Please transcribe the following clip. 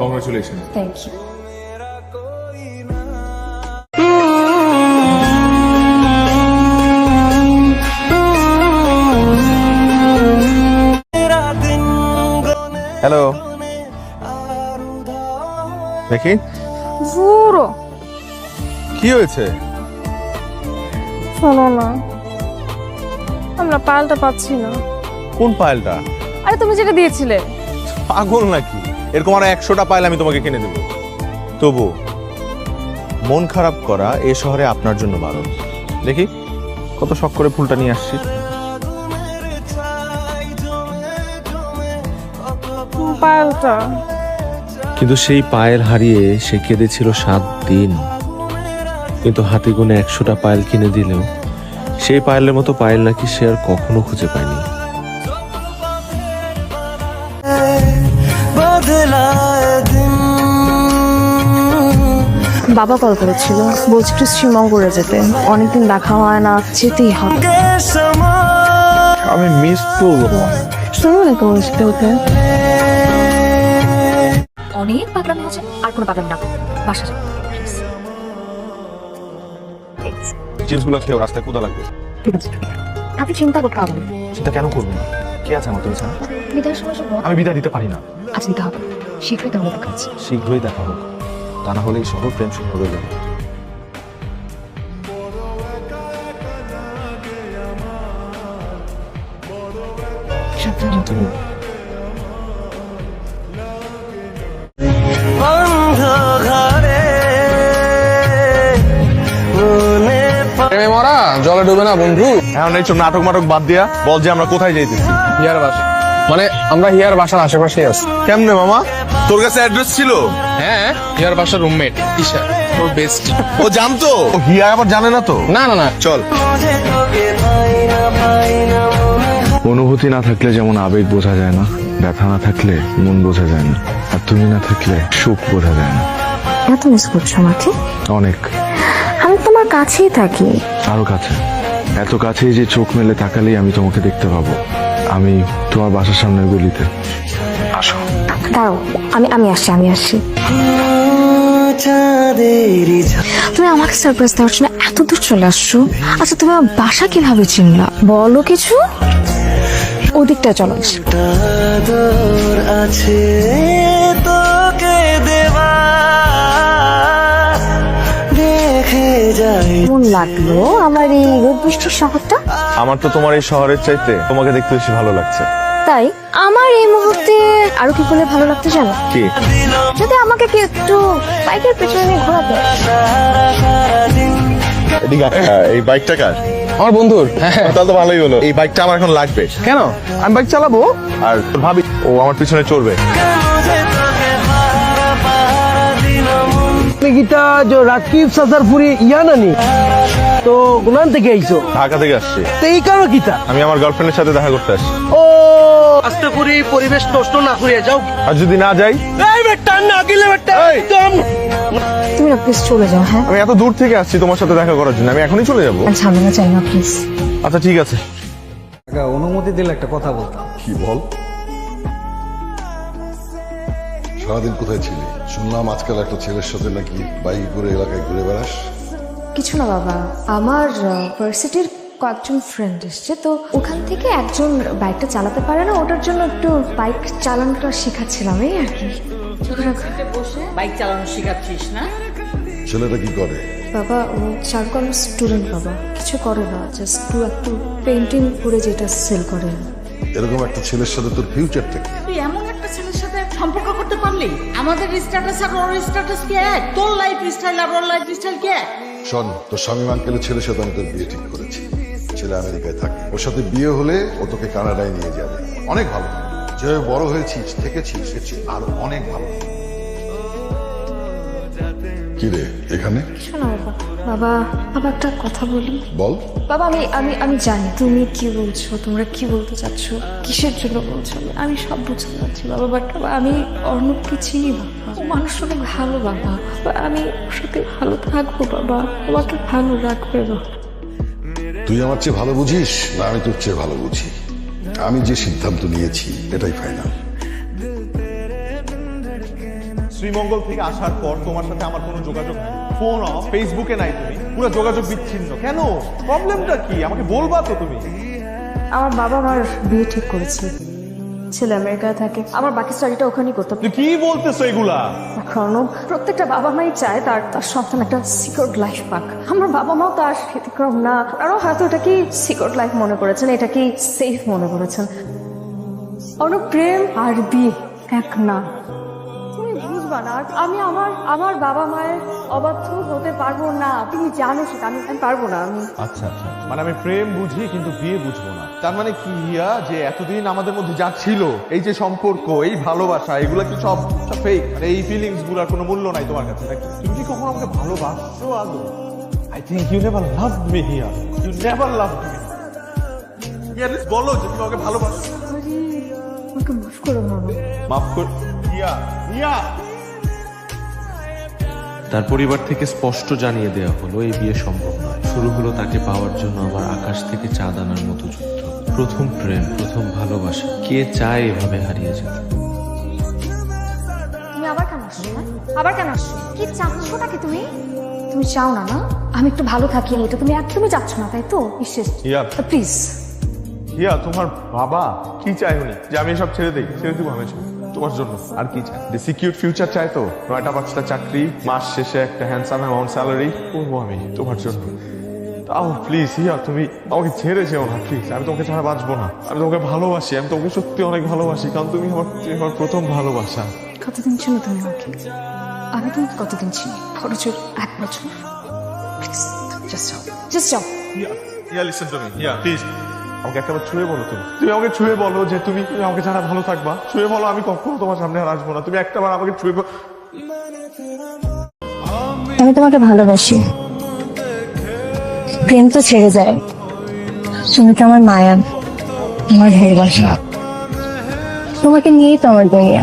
Congratulation thank you hello দেখি পুরো কি হয়েছে? শোনো না। আমরা পালটা পাচ্ছি না। কোন পায়েলটা আরে তুমি যেটা দিয়েছিলে। পাগল নাকি? এরকম আরও একশোটা পায়েল আমি তোমাকে কিনে দেবো। তবু মন খারাপ করা এ শহরে আপনার জন্য বারণ। দেখি কত শখ করে ফুলটা নিয়ে আসছি। কিন্তু সেই পায়েল হারিয়ে সে কেঁদেছিল সাত দিন। কিন্তু হাতে গুনে একশোটা পায়েল কিনে দিলেও সেই পায়েলের মতো পায়েল নাকি সে আর কখনো খুঁজে পায়নি। বাবা কল করেছিল বলছি একটু শ্রীমঙ্গলে যেতে। অনেকদিন দেখা হয় না যেতেই হবে আমি মিস করব শুনুন না তোমার সাথে হতে অনেক পাগলামি হচ্ছে আর কোনো পাগলামি না। বাসা যাও। চিপসগুলো খেয়েও রাস্তায় কোথা লাগবে। আপনি চিন্তা করতে হবে না। সেটা কেন করব না কে আছে আমার তুমি ছাড়া বিদায়ের সময় আমি বিদায় দিতে পারি না। আজ হবে শীঘ্রই তাহলে দেখা হচ্ছে শীঘ্রই দেখা হোক। তা না হলে এই শহর প্রেম শুরু হয়ে যাবে। তুমি প্রেমে মরা জলে ডুবে না বন্ধু। এখন এইসব নাটক মাটক বাদ দিয়া বল যে আমরা কোথায় যাইতেছি। হিয়ার বাসা। মানে আমরা হিয়ার বাসার আশেপাশে আছি। কেমনে মামা? তোর কাছে অ্যাড্রেস ছিল? হ্যাঁ হিয়ার বাসার রুমমেট ঈশা ওর বেস্ট ও জানতো? ও হিয়া আবার জানে না তো? না না না চল। অনুভূতি না থাকলে যেমন আবেগ বোঝা যায় না ব্যথা না থাকলে মন বোঝা যায় না আর তুমি না থাকলে সুখ বোঝা যায় না। এত মিস করছ আমাকে? অনেক। আমি তোমার কাছেই থাকি। আরও কাছে। এত কাছেই যে চোখ মেলে তাকালেই আমি তোমাকে দেখতে পাবো। আমি তোমার বাসার সামনের গলিতে। আসো। দাঁড়াও, আমি আমি আসছি আমি আসছি। তুমি আমাকে সারপ্রাইজ দেওয়ার জন্য এত দূর চলে আসছো। আচ্ছা তুমি আমার বাসা কীভাবে চিনলা? বলো কিছু। ওদিকটা চলো। আছে তোকে দেখে যাই লাগল আমার এই রোদ বৃষ্টির শহরটা? আমার তো তোমার এই শহরের চাইতে তোমাকে দেখতে বেশি ভালো লাগছে। তাই? আমার এই মুহূর্তে আরও কি করলে ভালো লাগতো জানো? কি? যদি আমাকে কি একটু বাইকের পেছনে ঘোরাতে। এদিকে আয়। হ্যাঁ, এই বাইকটা কার? আমার বন্ধুর। হ্যাঁ তাহলে তো ভালোই হলো। এই বাইকটা আমার এখন লাগবে। কেন? আমি বাইক চালাবো? আর তোর ভাবি ও আমার পিছনে চড়বে। গীতা যে রাকিব সাসারপুরি ইয়া নানি তো গুনান থেকে আইছো? ঢাকা থেকে আসছি। তো এই কারও গীতা আমি আমার গার্লফ্রেন্ডের সাথে দেখা করতে আসছি। ও! আস্তে করে পরিবেশ নষ্ট না করিয়া যাও। আর যদি না যাই? এই বেটা না গেলে বেটা একদম! তুমি না প্লিজ চলে যাও হ্যাঁ? আমি এত দূর থেকে আসছি তোমার সাথে দেখা করার জন্য আমি এখনই চলে যাব। ঝামেলা চাই না প্লিজ আচ্ছা ঠিক আছে। অনুমতি দিলে একটা কথা বলতাম। কি বল? সারাদিন কোথায় ছিলি? শুনলাম আজকাল একটা ছেলের সাথে নাকি বাইকে করে এলাকায় ঘুরে বেড়াস। কিছু না বাবা। আমার ভার্সিটির কয়েকজন ফ্রেন্ড এসছে তো ওখান থেকে একজন বাইকটা চালাতে পারে না ওটার জন্য একটু বাইক চালানোটা শেখাচ্ছিলাম এই আর কি। বাইক চালানো শেখাচ্ছিস না? ছেলেটা কি করে? বাবা ও চারুকলার স্টুডেন্ট বাবা। কিছু করে না জাস্ট টু একটু পেন্টিং করে যেটা সেল করে। এরকম একটা ছেলের সাথে তোর ফিউচারটা কি? তুই এমন একটা ছেলের সাথে সম্পর্ক করতে পারলি? আমাদের স্ট্যাটাস আর ওর স্ট্যাটাস কি এক? তোর লাইফ স্টাইল আর ওর লাইফ স্টাইল কি এক? শোন, তোর স্বামী আঙ্কেলের ছেলের সাথে আমি তোর বিয়ে ঠিক করেছি। ছেলে আমেরিকায় থাকে। ওর সাথে বিয়ে হলে ও তোকে কানাডায় নিয়ে যাবে। অনেক ভালো। যেভাবে বড় হয়েছিস, থেকেছিস আর অনেক ভালো। কি রে, এখানে? শোনা বাবা। বাবা বাবা একটা কথা বলি। বল। বাবা আমি আমি আমি জানি তুমি কি বলছো তোমরা কি বলতে চাচ্ছ কিসের জন্য বলছো আমি- সব বুঝতে পারছি বাবা বাট আমি অর্ণবকে চিনি বাবা ও মানুষ অনেক ভালো বাবা বাবা, আমি ওর সাথে ভালো থাকব বাবা আমাকে ভালো রাখবে বাবা। তুই আমার চেয়ে ভালো বুঝিস না আমি তোর চেয়ে ভালো বুঝি? আমি যে সিদ্ধান্ত নিয়েছি এটাই ফাইনাল শ্রীমঙ্গল থেকে আসার পর তোমার সাথে আমার কোনো যোগাযোগ নেই। ফোন অফ ফেসবুকে নাই তুমি। পুরো যোগাযোগ বিচ্ছিন্ন। কেন? প্রবলেমটা কি? আমাকে বলবা তো তুমি। আমার বাবা আমার বিয়ে ঠিক করেছে। ছেলে আমেরিকায় থাকে। আমার বাকি স্টাডিটা ওখানেই করতে তুই কি বলতেছো এগুলা? কারণ প্রত্যেকটা বাবা মাই চায় তার তার সন্তান একটা সিকিউর লাইফ পাক। আমার বাবা মাও তার ব্যতিক্রম না। আরও হয়তো এটা কি সিকিউর লাইফ মনে করেছেন এটা কি সেফ মনে করেছেন। অনেক প্রেম আর বিয়ে এক না। তুমি না আমি আমার আমার বাবা মায়ের অবাধ্য হতে পারব না। তুমি জানো সেটা আমি আমি পারব না আমি। আচ্ছা আচ্ছা মানে আমি প্রেম বুঝি কিন্তু বিয়ে বুঝব না। তার মানে কি ইয়া যে এতদিন আমাদের মধ্যে যা ছিল এই যে সম্পর্ক এই ভালোবাসা এগুলো কি সব সব ফেক এই ফিলিংসগুলার কোনো মূল্য নাই তোমার কাছে নাকি? তুমি কি কখনো আমাকে ভালোবাসছো আদৌ? I think you never love me here you never love me বলো যে তুমি আমাকে ভালোবাসো। আমাকে মাফ করো মাফ কর ইয়া ইয়া তার পরিবার থেকে স্পষ্ট জানিয়ে দেওয়া হলো এই বিয়ে সম্ভব নয়। শুরু হলো তাকে পাওয়ার জন্য আবার আকাশ থেকে চাঁদ আনার মতো যুদ্ধ। প্রথম প্রেম প্রথম ভালোবাসা। কে চায় এভাবে হারিয়ে যেতে? তুমি আবার কেন আসছো হ্যাঁ? আবার কেন আসছো? কি চাচ্ছোটা কি তুমি? তুমি চাও না না আমি একটু ভালো থাকি এটা তুমি একদমই চাচ্ছ না তাই তো? বিশ্বাস ইয়া প্লিজ ইয়া তোমার বাবা কি চায় উনি? যে আমি এসব ছেড়ে দেই ছেড়ে দিব আমি। তোমার জন্য। আর কি চায় সিকিউর ফিউচার চাই তো। নয়টা পাঁচটা চাকরি মাস শেষে একটা হ্যান্ডসাম অ্যামাউন্ট স্যালারি করব আমি তোমার জন্য। তাও প্লিজ ইয়া তুমি আমাকে ছেড়ে যেও না প্লিজ আমি তোমাকে ছাড়া বাঁচবো না। আমি তোমাকে ভালোবাসি আমি তোমাকে সত্যি অনেক ভালোবাসি কারণ তুমি আমার তুমি আমার প্রথম ভালোবাসা। কতদিন ছিল তুমি আমাকে? আমি তোমাকে কতদিন ছিল বছর এক বছর? প্লিজ জাস্ট যাও। জাস্ট যাও। Yeah yeah listen to me yeah please আমাকে একবার ছুঁয়ে বলো তুমি। তুমি আমাকে ছুঁয়ে বলো যে তুমি আমাকে ছাড়া ভালো থাকবা। ছুঁয়ে বলো, আমি কখনো তোমার সামনে আর আসব না। তুমি একটাবার আমাকে ছুঁয়ে বলো। আমি তোমাকে ভালোবাসি। প্রেম তো ছেড়ে যায়। তুমি তো আমার মায়া, আমার ভালোবাসা। তোমাকে নিয়েই তো আমার দুনিয়া।